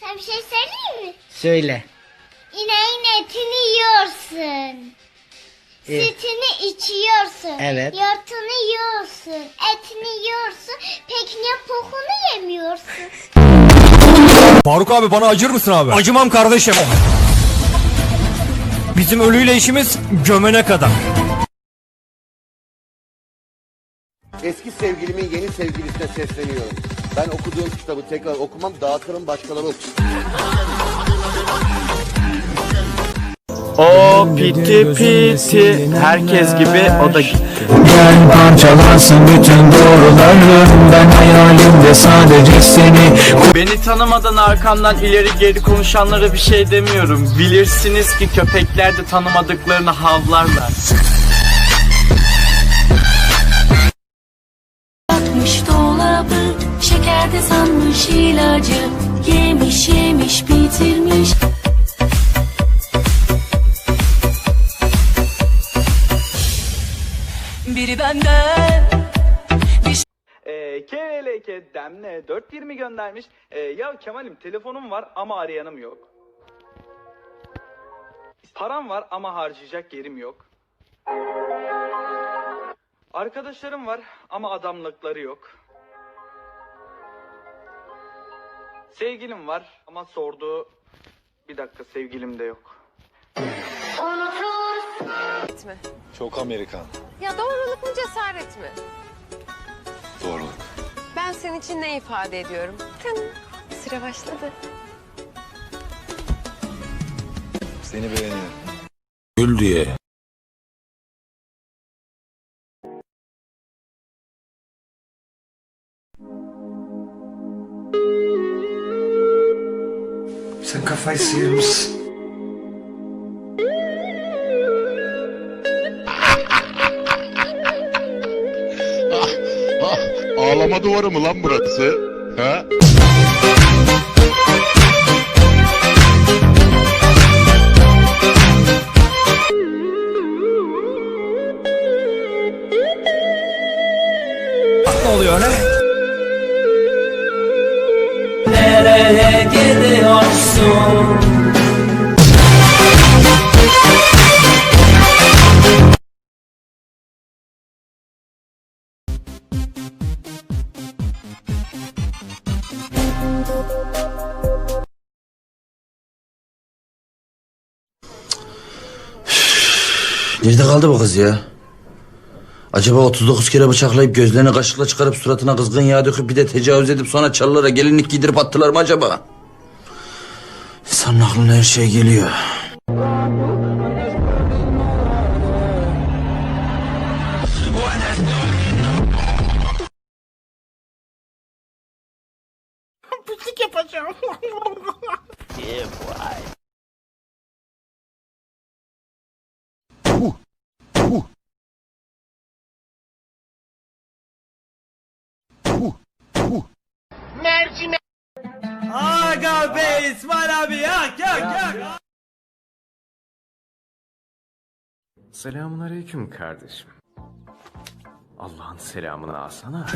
Sen bir şey söyleyeyim mi? Söyle. İneğin etini yiyorsun. E, Sütünü içiyorsun. Evet. Yoğurtunu yiyorsun. Etini yiyorsun. Peki niye pokunu yemiyorsun? Faruk abi bana acır mısın abi? Acımam kardeşim. Bizim ölüyle işimiz gömene kadar. Eski sevgilimin yeni sevgilisine sesleniyorum. Ben okuduğum kitabı tekrar okumam, dağıtırım başkaları okusun. O piti piti herkes gibi o da gitti. Gel parçalansın bütün doğrularım Ben hayalimde sadece seni Beni tanımadan arkamdan ileri geri konuşanlara bir şey demiyorum. Bilirsiniz ki köpekler de tanımadıklarını havlarlar. Biri benden Ee, KLK Demne 420 göndermiş. Ee, ya Kemal'im telefonum var ama arayanım yok. Param var ama harcayacak yerim yok. Arkadaşlarım var ama adamlıkları yok. Sevgilim var ama sorduğu bir dakika sevgilim de yok. Çok Amerikan. Ya doğruluk mu cesaret mi? Doğruluk. Ben senin için ne ifade ediyorum? Tın. Süre başladı. Seni beğeniyorum. Gül diye Sen kafayı sıyırmışsın. Ağlama duvarı mı lan burası? Ha? Ne oluyor ne? Nereye gidiyorsun? Nerede kaldı bu kız ya? Acaba 39 kere bıçaklayıp gözlerini kaşıkla çıkarıp suratına kızgın yağ döküp bir de tecavüz edip sonra çalılara gelinlik giydirip attılar mı acaba? İnsanın aklına her şey geliyor. Aga be İsmail abi yak yak yak. Selamun aleyküm kardeşim. Allah'ın selamını alsana.